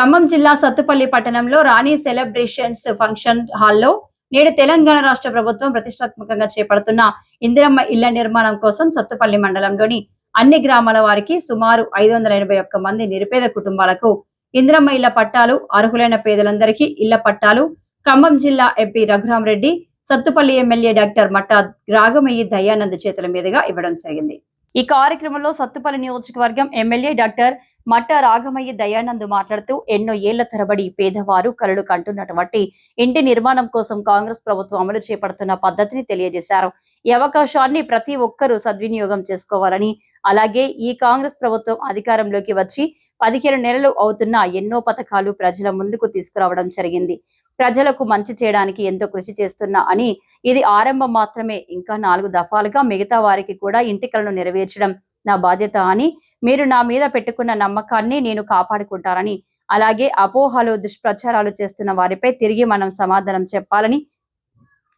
ఖమ్మం జిల్లా సత్తుపల్లి పట్టణంలో రాణి celebrations function హాల్లో నేడు తెలంగాణ రాష్ట్ర ప్రభుత్వం ప్రతిష్టాత్మకంగా చేపడుతున్న ఇందిరమ్మ ఇళ్ళ నిర్మాణం కోసం సత్తుపల్లి మండలంలోని అన్ని గ్రామాల వారికి సుమారు ఐదు వందల ఎనభై ఒక్క మంది నిరుపేద కుటుంబాలకు ఇందిరమ్మ ఇళ్ళ పట్టాలు అర్హులైన పేదలందరికీ ఇళ్ళ పట్టాలు ఖమ్మం జిల్లా MP Raghuram Reddy Sathupalli MLA doctor Matta Ragamayi Dayanand చేతుల మీదుగా ఇవ్వడం జరిగింది. ఈ కార్యక్రమంలో సత్తుపల్లి నియోజకవర్గం ఎమ్మెల్యే డాక్టర్ మట్ట రాగమయ్య దయానంద్ మాట్లాడుతూ ఎన్నో ఏళ్ళ తరబడి పేదవారు కలలు కంటున్నటువంటి ఇంటి నిర్మాణం కోసం కాంగ్రెస్ ప్రభుత్వం అమలు చేపడుతున్న పద్ధతిని తెలియజేశారు. ఈ అవకాశాన్ని ప్రతి ఒక్కరూ సద్వినియోగం చేసుకోవాలని అలాగే ఈ కాంగ్రెస్ ప్రభుత్వం అధికారంలోకి వచ్చి పదిహేను నెలలు అవుతున్న ఎన్నో పథకాలు ప్రజల ముందుకు తీసుకురావడం జరిగింది. ప్రజలకు మంచి చేయడానికి ఎంతో కృషి చేస్తున్నా అని ఇది ఆరంభం మాత్రమే. ఇంకా నాలుగు దఫాలుగా మిగతా వారికి కూడా ఇంటికలను నెరవేర్చడం నా బాధ్యత అని మీరు నా మీద పెట్టుకున్న నమ్మకాన్ని నేను కాపాడుకుంటారని అలాగే అపోహలు దుష్ప్రచారాలు చేస్తున్న వారిపై తిరిగి మనం సమాధానం చెప్పాలని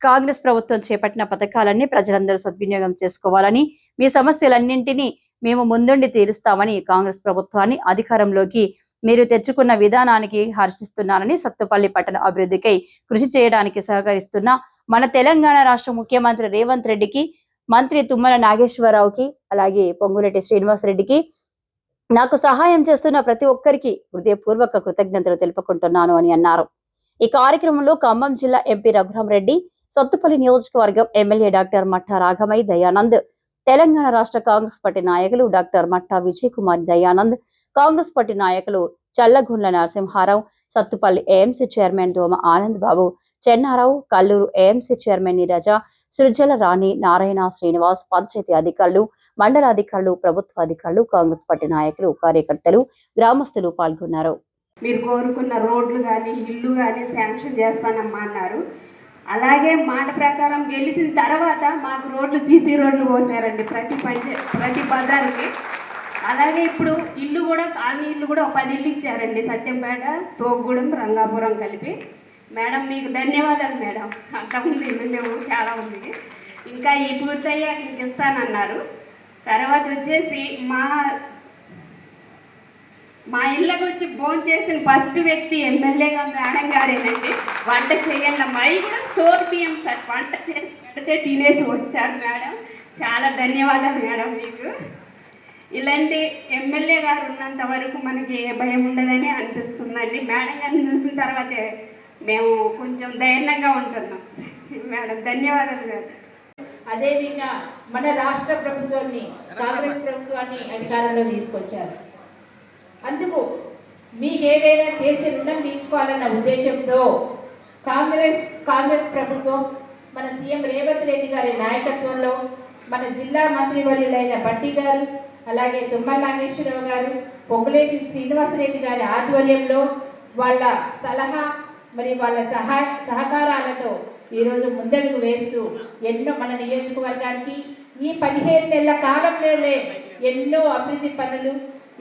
కాంగ్రెస్ ప్రభుత్వం చేపట్టిన పథకాలన్నీ ప్రజలందరూ సద్వినియోగం చేసుకోవాలని మీ సమస్యలన్నింటినీ మేము ముందుండి తీరుస్తామని కాంగ్రెస్ ప్రభుత్వాన్ని అధికారంలోకి మీరు తెచ్చుకున్న విధానానికి హర్షిస్తున్నానని సత్తుపల్లి పట్టణ అభివృద్ధికై కృషి చేయడానికి సహకరిస్తున్న మన తెలంగాణ రాష్ట్ర ముఖ్యమంత్రి రేవంత్ రెడ్డికి మంత్రి తుమ్మల నాగేశ్వరరావుకి అలాగే పొంగులేటి శ్రీనివాస్ రెడ్డికి నాకు సహాయం చేస్తున్న ప్రతి ఒక్కరికి హృదయపూర్వక కృతజ్ఞతలు తెలుపుకుంటున్నాను అని అన్నారు. ఈ కార్యక్రమంలో ఖమ్మం జిల్లా ఎంపీ రఘురామరెడ్డి సత్తుపల్లి నియోజకవర్గం ఎమ్మెల్యే డాక్టర్ మట్టా రాఘమయ్య దయానంద్ తెలంగాణ రాష్ట్ర కాంగ్రెస్ పార్టీ నాయకులు డాక్టర్ మట్టా విజయ్ కుమార్ దయానంద్ కాంగ్రెస్ పార్టీ నాయకులు Challagundla Narasimha Rao Sathupalli AMC chairman Doma Anand Babu Chennarao Kalluru AMC chairman Neeraja Srujala Rani Narayana Srinivas panchayat అధికారులు మండల అధికారులు ప్రభుత్వ అధికారులు కాంగ్రెస్ పార్టీ నాయకులు కార్యకర్తలు గ్రామస్తులు పాల్గొన్నారు. మీరు కోరుకున్న రోడ్లు కానీ ఇల్లు కానీ శాంక్షన్ చేస్తానమ్మా అన్నారు. అలాగే మాట ప్రకారం గెలిచిన తర్వాత మాకు రోడ్లు సీసీ రోడ్లు పోసారండి ప్రతి పంచ ప్రతి పదానికి. అలాగే ఇప్పుడు ఇల్లు కూడా కాలనీ ఇల్లు కూడా ఒక పది ఇల్లు ఇచ్చారండి సత్యంపేట తోగూడెం రంగాపురం కలిపి. మేడం మీకు ధన్యవాదాలు మేడం. అంతకుముందు ఇల్లు లేవు చాలా ఉంది. ఇంకా ఈ పూర్తయ్యాక ఇంక ఇస్తానన్నారు తర్వాత వచ్చేసి మా మా ఇళ్ళకి వచ్చి భోజనం చేసిన ఫస్ట్ వ్యక్తి ఎమ్మెల్యే గారు మేడం గారేనండి. వంట చేయండి అమ్మాయి కూడా స్టోర్ బియ్యం సార్ వంట చేసి పెడితే తినేసి వచ్చారు మేడం. చాలా ధన్యవాదాలు మేడం మీకు. ఇలాంటి ఎమ్మెల్యే గారు ఉన్నంత వరకు మనకి ఏ భయం ఉండదని అనిపిస్తుందండి. మేడం గారిని చూసిన తర్వాతే మేము కొంచెం ధైర్యంగా ఉంటున్నాం. మేడం ధన్యవాదాలు మేడం అదేవిధంగా మన రాష్ట్ర ప్రభుత్వాన్ని కాంగ్రెస్ ప్రభుత్వాన్ని అధికారంలో తీసుకొచ్చారు. అందుకు మీకు ఏదైనా చేసి రుణం తీసుకోవాలన్న ఉద్దేశంతో కాంగ్రెస్ కాంగ్రెస్ ప్రభుత్వం మన సీఎం రేవంత్ రెడ్డి గారి నాయకత్వంలో మన జిల్లా మంత్రివర్యులైన బట్టి గారు అలాగే తుమ్మల నాగేశ్వరరావు గారు పొంగులేటి శ్రీనివాసరెడ్డి గారి ఆధ్వర్యంలో వాళ్ళ సలహా మరి వాళ్ళ సహాయ సహకారాలతో ఈరోజు ముందడుగు వేస్తూ ఎన్నో మన నియోజకవర్గానికి ఈ పదిహేను నెలల కాలంలోనే ఎన్నో అభివృద్ధి పనులు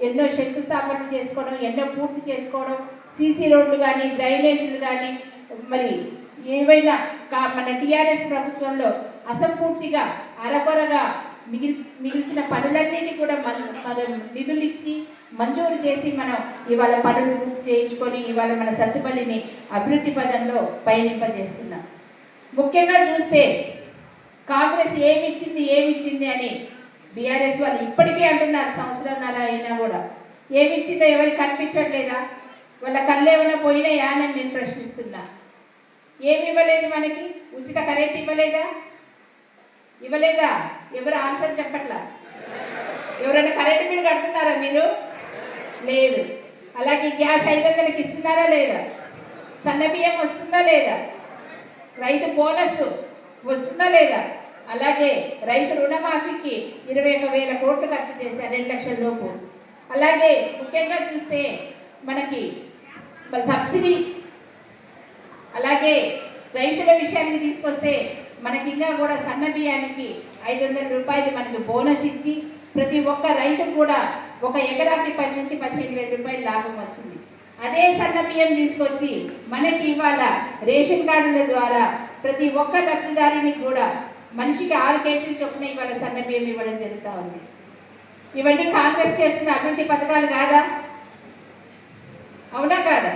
ఎన్నో శంకుస్థాపనలు చేసుకోవడం ఎన్నో పూర్తి చేసుకోవడం సీసీ రోడ్లు కానీ డ్రైనేజీలు కానీ మరి ఏవైనా కా మన టీఆర్ఎస్ ప్రభుత్వంలో అసంపూర్తిగా అరకొరగా మిగిలి మిగిలిన పనులన్నింటినీ కూడా మన మనం నిధులు ఇచ్చి మంజూరు చేసి మనం ఇవాళ పనులు చేయించుకొని ఇవాళ మన సత్తుపల్లిని అభివృద్ధి పదంలో పయనింపజేస్తున్నాం. ముఖ్యంగా చూస్తే కాంగ్రెస్ ఏమి ఇచ్చింది ఏమి ఇచ్చింది అని బీఆర్ఎస్ వాళ్ళు ఇప్పటికే అంటున్నారు సంవత్సరంన్నర అయినా కూడా. ఏమిచ్చిందో ఎవరికి కనిపించట్లేదా? వాళ్ళ కళ్ళు ఏమైనా పోయినాయా అని నేను ప్రశ్నిస్తున్నా. ఏమి ఇవ్వలేదు మనకి? ఉచిత కరెంట్ ఇవ్వలేదా? ఇవ్వలేదా? ఎవరు ఆన్సర్ చెప్పట్లా? ఎవరైనా కరెంట్ బిల్ కడుతున్నారా మీరు? లేదు. అలాగే గ్యాస్ ఐదు వందలకి ఇస్తున్నారా లేదా? సన్న బియ్యం వస్తుందా లేదా? రైతు బోనస్ వస్తుందా లేదా? అలాగే రైతు రుణమాఫీకి ఇరవై ఒక వేల కోట్లు ఖర్చు చేశారు రెండు లక్షల లోపు. అలాగే ముఖ్యంగా చూస్తే మనకి సబ్సిడీ అలాగే రైతుల విషయానికి తీసుకొస్తే మనకి ఇంకా కూడా సన్న బియ్యానికి ఐదు వందల రూపాయలు మనకి బోనస్ ఇచ్చి ప్రతి ఒక్క రైతు కూడా ఒక ఎకరాకి పది నుంచి పదిహేను వేల రూపాయలు లాభం వచ్చింది. అదే సన్న బియ్యం తీసుకొచ్చి మనకి ఇవాళ రేషన్ కార్డుల ద్వారా ప్రతి ఒక్క లబ్ధిదారునికి కూడా మనిషికి ఆరు కేజీలు చొప్పున ఇవాళ సన్న బియ్యం ఇవ్వడం జరుగుతూ ఉంది. ఇవన్నీ కాంగ్రెస్ చేస్తున్న అభివృద్ధి పథకాలు కాదా? అవునా కాదా?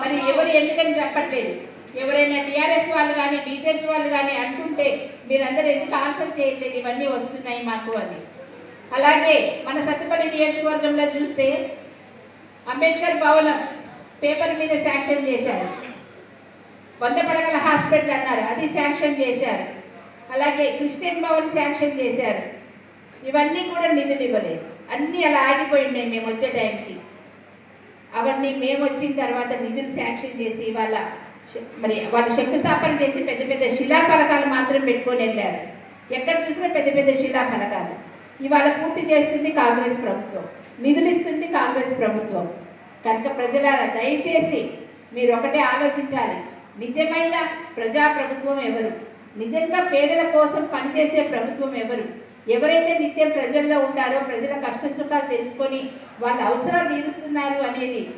మరి ఎవరు ఎందుకని చెప్పట్లేదు? ఎవరైనా టీఆర్ఎస్ వాళ్ళు కానీ బీజేపీ వాళ్ళు కానీ అంటుంటే మీరందరూ ఎందుకు ఆన్సర్ చేయట్లేదు? ఇవన్నీ వస్తున్నాయి మాకు అని. అలాగే మన సత్తుపల్లి నియోజకవర్గంలో చూస్తే అంబేద్కర్ భవనం పేపర్ మీద శాంక్షన్ చేశారు. వంద పడగల హాస్పిటల్ అన్నారు అది శాంక్షన్ చేశారు. అలాగే క్రిస్టియన్ భవన్ శాంక్షన్ చేశారు. ఇవన్నీ కూడా నిధులు ఇవ్వలేదు. అన్నీ అలా ఆగిపోయి ఉన్నాయి మేము వచ్చే టైంకి. అవన్నీ మేము వచ్చిన తర్వాత నిధులు శాంక్షన్ చేసి ఇవాళ మరి వాళ్ళు శంకుస్థాపన చేసి పెద్ద పెద్ద శిలా ఫలకాలు మాత్రం పెట్టుకొని వెళ్ళారు. ఎక్కడ చూసినా పెద్ద పెద్ద శిలా ఫలకాలు ఇవాళ పూర్తి చేస్తుంది కాంగ్రెస్ ప్రభుత్వం. నిధులు ఇస్తుంది కాంగ్రెస్ ప్రభుత్వం. కనుక ప్రజలారా దయచేసి మీరు ఒకటే ఆలోచించాలి. నిజమైన ప్రజా ప్రభుత్వం ఎవరు? నిజంగా పేదల కోసం పనిచేసే ప్రభుత్వం ఎవరు? ఎవరైతే నిత్యం ప్రజల్లో ఉంటారో ప్రజల కష్ట సుఖాలు తెలుసుకొని వాళ్ళ అవసరాలు తీరుస్తున్నారు అనేది